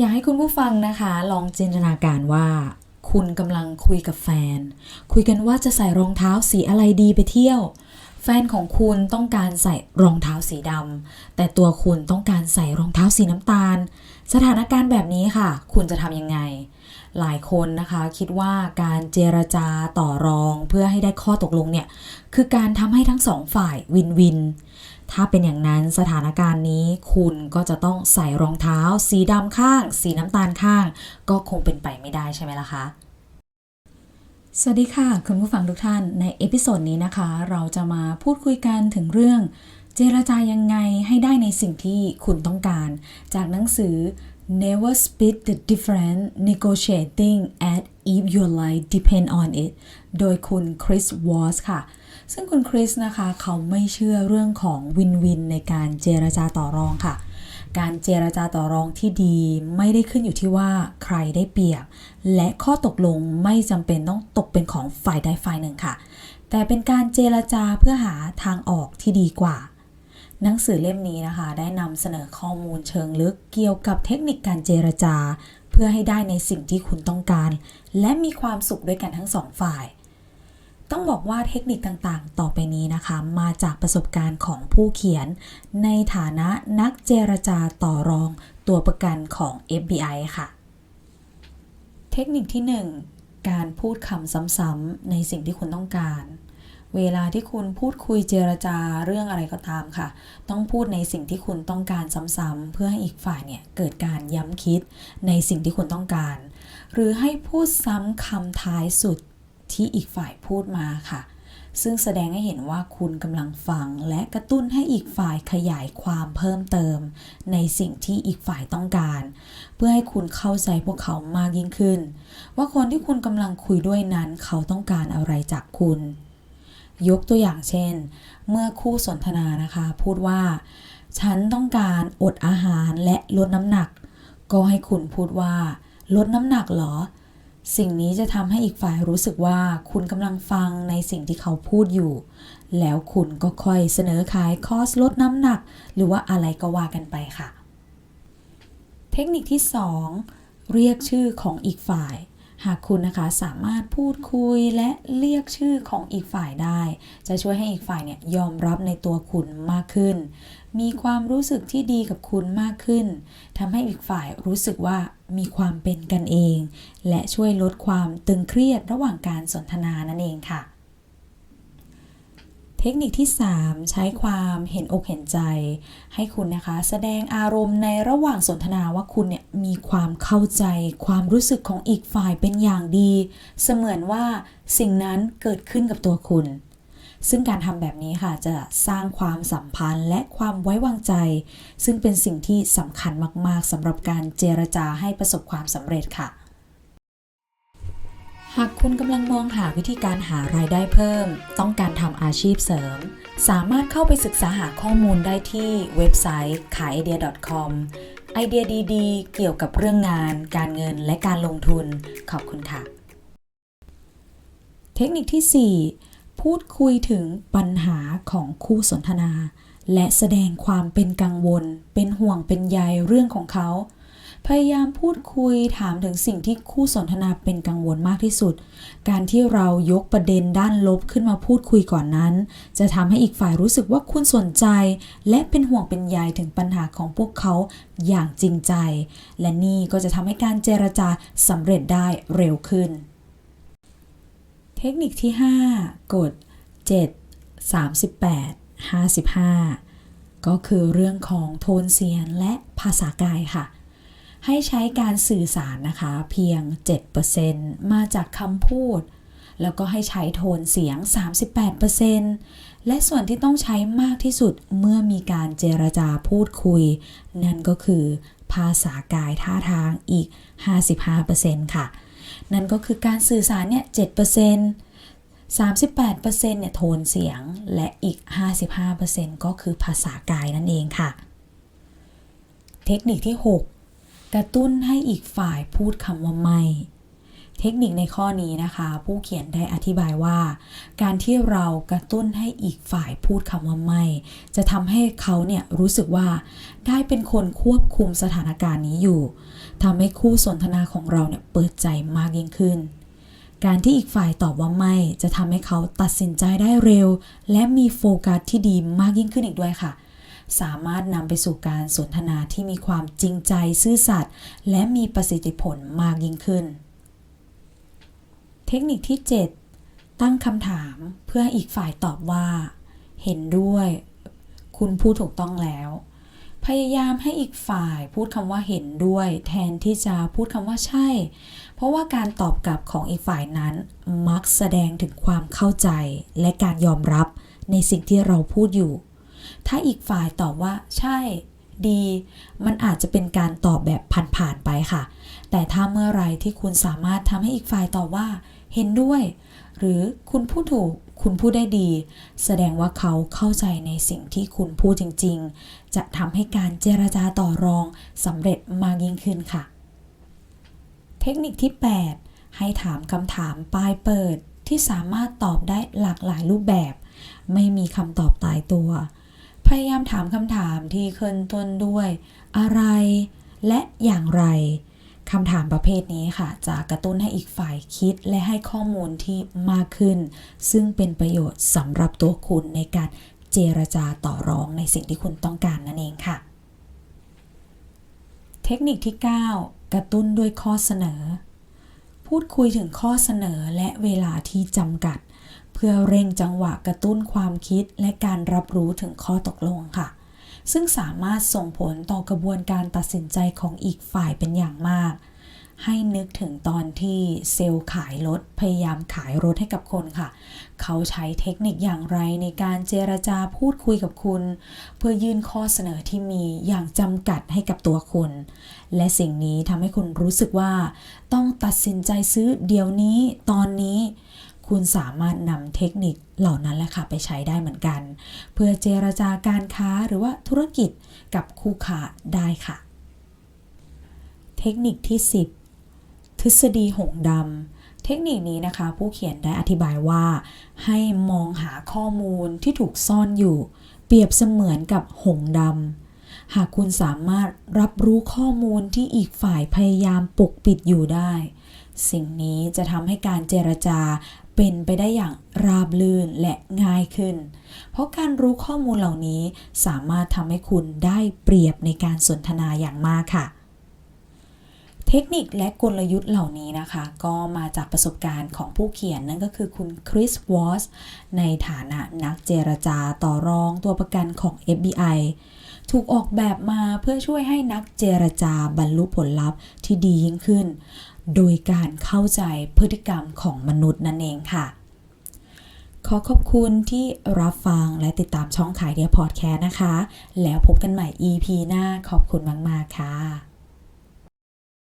อยากให้คุณผู้ฟังนะคะ ลองจินตนาการว่า คุณกำลังคุยกับแฟน คุยกันว่าจะใส่รองเท้าสีอะไรดีไปเที่ยว แฟนของคุณต้องการใส่รองเท้าสีดำแต่ตัวคุณต้องการใส่รองเท้าสีน้ำตาล สถานการณ์แบบนี้ค่ะ คุณจะทำยังไง หลายคนนะคะคิดว่าการเจรจาต่อรองเพื่อให้ได้ข้อตกลงเนี่ย คือการทำให้ทั้งสองฝ่ายวินวิน ถ้าเป็นอย่างนั้นสถานการณ์นี้คุณก็จะต้องใส่รองเท้า สีดำข้าง สีน้ำตาลข้าง ก็คงเป็นไปไม่ได้ใช่ไหมล่ะคะสวัสดีค่ะ คุณผู้ฟังทุกท่านในเอพิโซดนี้นะคะ เราจะมาพูดคุยกันถึงเรื่อง เจรจายังไงให้ได้ในสิ่งที่คุณต้องการ จากหนังสือ Never Split the Difference Negotiating at If Your Life Depend on It โดยคุณคริสวอสค่ะ ซึ่งคุณคริสนะคะ เขาไม่เชื่อเรื่องของวินวินในการเจรจาต่อรองค่ะ การเจรจาต่อรองที่ดีไม่ได้ขึ้นอยู่ที่ว่าใครได้เปรียบ และข้อตกลงไม่จำเป็นต้องตกเป็นของฝ่ายใดฝ่ายหนึ่งค่ะ แต่เป็นการเจรจาเพื่อหาทางออกที่ดีกว่าหนังสือเล่มนี้นะคะ ได้นำเสนอข้อมูลเชิงลึกเกี่ยวกับเทคนิคการเจรจา เพื่อให้ได้ในสิ่งที่คุณต้องการ และมีความสุขด้วยกันทั้งสองฝ่าย ต้องบอกว่าเทคนิคต่างๆ ต่อไปนี้นะคะ มาจากประสบการณ์ของผู้เขียน ในฐานะนักเจรจาต่อรองตัวประกันของ FBI ค่ะ เทคนิคที่ 1 การพูดคำซ้ำๆในสิ่งที่คุณต้องการ เวลาที่คุณพูดคุยเจรจาเรื่องอะไรก็ตามค่ะ ต้องพูดในสิ่งที่คุณต้องการซ้ำๆเพื่อให้อีกฝ่ายเนี่ยเกิดการย้ำคิดในสิ่งที่คุณต้องการ หรือให้พูดซ้ำคำท้ายสุด ที่อีกฝ่ายพูดมาค่ะ ซึ่งแสดงให้เห็นว่าคุณกำลังฟัง และกระตุ้นให้อีกฝ่ายขยายความเพิ่มเติม ในสิ่งที่อีกฝ่ายต้องการ เพื่อให้คุณเข้าใจพวกเขามากยิ่งขึ้น ว่าคนที่คุณกำลังคุยด้วยนั้นเขาต้องการอะไรจากคุณ ยกตัวอย่างเช่น เมื่อคู่สนทนานะคะ พูดว่า ฉันต้องการอดอาหารและลดน้ำหนัก ก็ให้คุณพูดว่า ลดน้ำหนักเหรอ สิ่งนี้จะทำให้อีกฝ่ายรู้สึกว่าคุณกำลังฟังในสิ่งที่เขาพูดอยู่ แล้วคุณก็ค่อยเสนอขายคอสลดน้ำหนัก หรือว่าอะไรก็ว่ากันไปค่ะ เทคนิคที่ 2 เรียกชื่อของอีกฝ่าย หากคุณนะคะสามารถพูดคุยและเรียกชื่อของอีกฝ่ายได้ จะช่วยให้อีกฝ่ายเนี่ยยอมรับในตัวคุณมากขึ้น มีความรู้สึกที่ดีกับคุณมากขึ้นทำให้อีกฝ่ายรู้สึกว่า มีความเป็นกันเอง และช่วยลดความตึงเครียดระหว่างการสนทนานั่นเองค่ะ เทคนิคที่ 3 ใช้ความเห็นอกเห็นใจ ให้คุณนะคะ แสดงอารมณ์ในระหว่างสนทนาว่าคุณเนี่ยมีความเข้าใจ ความรู้สึกของอีกฝ่ายเป็นอย่างดี เสมือนว่าสิ่งนั้นเกิดขึ้นกับตัวคุณ ซึ่งการทำแบบนี้ค่ะจะสร้างความสัมพันธ์และความไว้วางใจ ซึ่งเป็นสิ่งที่สำคัญมากๆสำหรับการเจรจาให้ประสบความสำเร็จค่ะ หากคุณกำลังมองหาวิธีการหารายได้เพิ่ม ต้องการทำอาชีพเสริม สามารถเข้าไปศึกษาหาข้อมูลได้ที่เว็บไซต์ขายไอเดีย .com ไอเดียดีๆ เกี่ยวกับเรื่องงาน การเงินและการลงทุน ขอบคุณค่ะ เทคนิคที่ 4 พูดคุยถึงปัญหาของคู่สนทนา และแสดงความเป็นกังวล เป็นห่วงเป็นใยเรื่องของเขา พยายามพูดคุยถามถึงสิ่งที่คู่สนทนาเป็นกังวลมากที่สุด การที่เรายกประเด็นด้านลบขึ้นมาพูดคุยก่อนนั้น จะทำให้อีกฝ่ายรู้สึกว่าคุณสนใจ และเป็นห่วงเป็นใยถึงปัญหาของพวกเขาอย่างจริงใจ และนี่ก็จะทำให้การเจรจาสำเร็จได้เร็วขึ้น เทคนิคที่ 5 กฎ 7 38 55 ก็คือเรื่องของโทนเสียงและภาษากายค่ะ ให้ใช้การสื่อสารนะคะ เพียง 7%มาจากคำพูด แล้วก็ให้ใช้โทนเสียง 38%และส่วนที่ต้องใช้มากที่สุดเมื่อมีการเจรจาพูดคุย นั่นก็คือภาษากายท่าทางอีก 55%ค่ะ นั่นก็คือการสื่อสารเนี่ย7% 38%เนี่ยโทนเสียงและอีก 55%ก็คือภาษากายนั่นเองค่ะ เทคนิคที่ 6 กระตุ้นให้อีกฝ่ายพูดคำว่าไม่ เทคนิคในข้อนี้นะคะ ผู้เขียนได้อธิบายว่า การที่เรากระตุ้นให้อีกฝ่ายพูดคำว่าไม่ จะทำให้เขาเนี่ยรู้สึกว่า ได้เป็นคนควบคุมสถานการณ์นี้อยู่ทำให้คู่สนทนาของเราเนี่ยเปิดใจมากยิ่งขึ้น การที่อีกฝ่ายตอบว่าไม่จะทำให้เขาตัดสินใจได้เร็ว และมีโฟกัสที่ดีมากยิ่งขึ้นอีกด้วยค่ะสามารถนำไปสู่การสนทนาที่มีความจริงใจซื่อสัตย์และมีประสิทธิผลมากยิ่งขึ้น เทคนิคที่ 7 ตั้งคำถามเพื่ออีกฝ่ายตอบว่า เห็นด้วย คุณพูดถูกต้องแล้ว พยายามให้อีกฝ่ายพูดคำว่าเห็นด้วย แทนที่จะพูดคำว่าใช่ เพราะว่าการตอบกลับของอีกฝ่ายนั้น มักแสดงถึงความเข้าใจและการยอมรับในสิ่งที่เราพูดอยู่ ถ้าอีกฝ่ายตอบว่าใช่ ดี มันอาจจะเป็นการตอบแบบผ่านๆไปค่ะ แต่ถ้าเมื่อไรที่คุณสามารถทำให้อีกฝ่ายตอบว่า เห็นด้วย หรือคุณพูดถูกคุณพูดได้ดี แสดงว่าเขาเข้าใจในสิ่งที่คุณพูดจริง ๆ จะทำให้การเจรจาต่อรองสำเร็จมากยิ่งขึ้นค่ะ เทคนิคที่ 8 ให้ถามคำถามปลายเปิดที่สามารถตอบได้หลากหลายรูปแบบ ไม่มีคำตอบตายตัว พยายามถามคำถามที่ขึ้นต้นด้วย อะไร และอย่างไร คำถามประเภทนี้ค่ะ จะกระตุ้นให้อีกฝ่ายคิดและให้ข้อมูลที่มากขึ้น ซึ่งเป็นประโยชน์สำหรับตัวคุณในการเจรจาต่อรองในสิ่งที่คุณต้องการนั่นเองค่ะ เทคนิคที่ 9 กระตุ้นด้วยข้อเสนอ พูดคุยถึงข้อเสนอและเวลาที่จำกัด เพื่อเร่งจังหวะกระตุ้นความคิดและการรับรู้ถึงข้อตกลงค่ะ ซึ่งสามารถส่งผลต่อกระบวนการตัดสินใจของอีกฝ่ายเป็นอย่างมาก ให้นึกถึงตอนที่เซลล์ขายรถพยายามขายรถให้กับคนค่ะ เขาใช้เทคนิคอย่างไรในการเจรจาพูดคุยกับคุณ เพื่อยื่นข้อเสนอที่มีอย่างจำกัดให้กับตัวคุณ และสิ่งนี้ทำให้คุณรู้สึกว่า ต้องตัดสินใจซื้อเดี๋ยวนี้ตอนนี้ คุณสามารถนำเทคนิคเหล่านั้นแหละค่ะไปใช้ได้เหมือนกัน เพื่อเจรจาการค้าหรือว่าธุรกิจกับคู่ค้าได้ค่ะ เทคนิคที่ 10 ทฤษฎีหงดำเทคนิคนี้นะคะ ผู้เขียนได้อธิบายว่า ให้มองหาข้อมูลที่ถูกซ่อนอยู่ เปรียบเสมือนกับหงดำ หากคุณสามารถรับรู้ข้อมูลที่อีกฝ่ายพยายามปกปิดอยู่ได้ สิ่งนี้จะทำให้การเจรจาเป็นไปได้อย่างราบรื่นและง่ายขึ้น เพราะการรู้ข้อมูลเหล่านี้สามารถทำให้คุณได้เปรียบในการสนทนาอย่างมากค่ะ เทคนิคและกลยุทธ์เหล่านี้นะคะ ก็มาจากประสบการณ์ของผู้เขียนนั่นก็คือคุณคริสวอสในฐานะนักเจรจาต่อรองตัวประกันของ FBI ถูกออกแบบมาเพื่อช่วยให้นักเจรจาบรรลุผลลัพธ์ที่ดียิ่งขึ้น โดยการเข้าใจพฤติกรรมของมนุษย์นั่นเองค่ะ ขอขอบคุณที่รับฟังและติดตามช่องขายเดียพอดแคสต์นะคะ แล้วพบกันใหม่ EP หน้าขอบคุณมาก ๆ ค่ะ